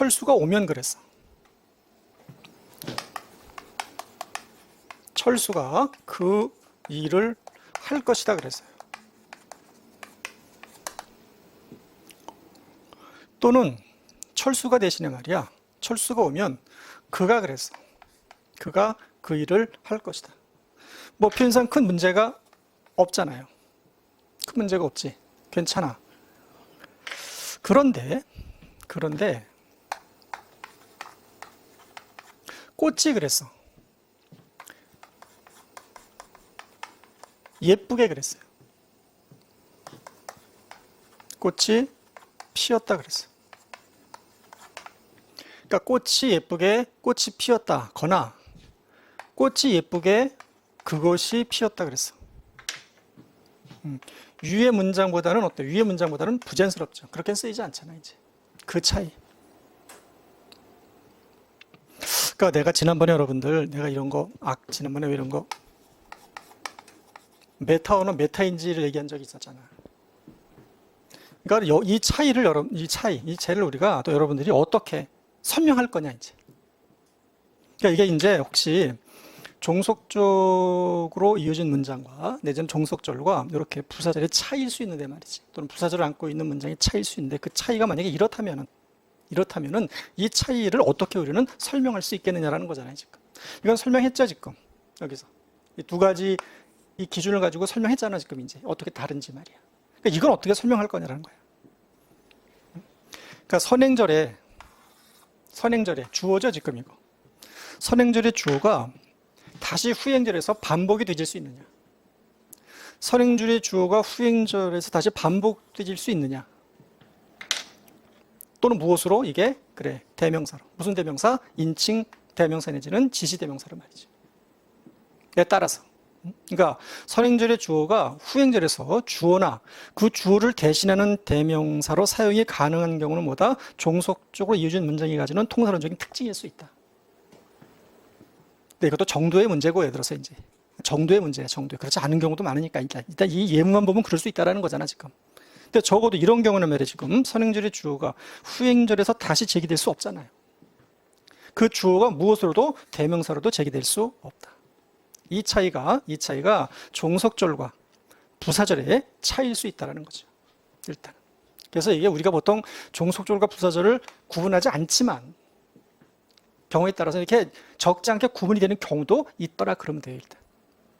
철수가 오면 그랬어. 철수가 그 일을 할 것이다 그랬어요. 또는 철수가 대신에 말이야. 철수가 오면 그가 그랬어. 그가 그 일을 할 것이다. 뭐 표현상 큰 문제가 없잖아요. 큰 문제가 없지. 괜찮아. 그런데 그런데 꽃이 그랬어. 예쁘게 그랬어요. 꽃이 피었다 그랬어. 그러니까 꽃이 예쁘게 꽃이 피었다거나 꽃이 예쁘게 그것이 피었다 그랬어. 음, 위의 문장보다는 어때? 위의 문장보다는 부자연스럽죠. 그렇게 쓰이지 않잖아 이제. 그 차이. 그러니까 내가 지난번에 여러분들 내가 이런 거, 아 지난번에 왜 이런 거 메타 언어 메타인지를 얘기한 적이 있었잖아. 그러니까 여- 이 차이를 여러분 이 차이 이 차이를 우리가 또 여러분들이 어떻게 설명할 거냐 이제. 그러니까 이게 이제 혹시 종속적으로 이어진 문장과 내지는 종속절과 이렇게 부사절의 차이일 수 있는데 말이지. 또는 부사절을 안고 있는 문장이 차이일 수 있는데 그 차이가 만약에 이렇다면은 이렇다면은 이 차이를 어떻게 우리는 설명할 수 있겠느냐라는 거잖아요, 지금. 이건 설명했죠, 지금. 여기서. 이 두 가지 이 기준을 가지고 설명했잖아, 지금 이제. 어떻게 다른지 말이야. 그러니까 이건 어떻게 설명할 거냐라는 거야. 그러니까 선행절에 선행절에 주어죠, 지금 이거. 선행절의 주어가 다시 후행절에서 반복이 되질 수 있느냐? 선행절의 주어가 후행절에서 다시 반복되질 수 있느냐? 또는 무엇으로 이게 그래 대명사로 무슨 대명사 인칭 대명사 내지는 지시 대명사로 말이죠. 에 따라서 음? 그러니까 선행절의 주어가 후행절에서 주어나 그 주어를 대신하는 대명사로 사용이 가능한 경우는 뭐다 종속적으로 이어진 문장이 가지는 통사론적인 특징일 수 있다. 근데 이것도 정도의 문제고 예를 들어서 이제 정도의 문제야 정도. 그렇지 않은 경우도 많으니까 일단, 일단 이 예문만 보면 그럴 수 있다라는 거잖아 지금. 근데 적어도 이런 경우는 말이야 지금 선행절의 주어가 후행절에서 다시 제기될 수 없잖아요. 그 주어가 무엇으로도 대명사로도 제기될 수 없다. 이 차이가 이 차이가 종속절과 부사절의 차이일 수 있다라는 거죠. 일단. 그래서 이게 우리가 보통 종속절과 부사절을 구분하지 않지만 경우에 따라서 이렇게 적지 않게 구분이 되는 경우도 있더라 그러면 돼요 일단.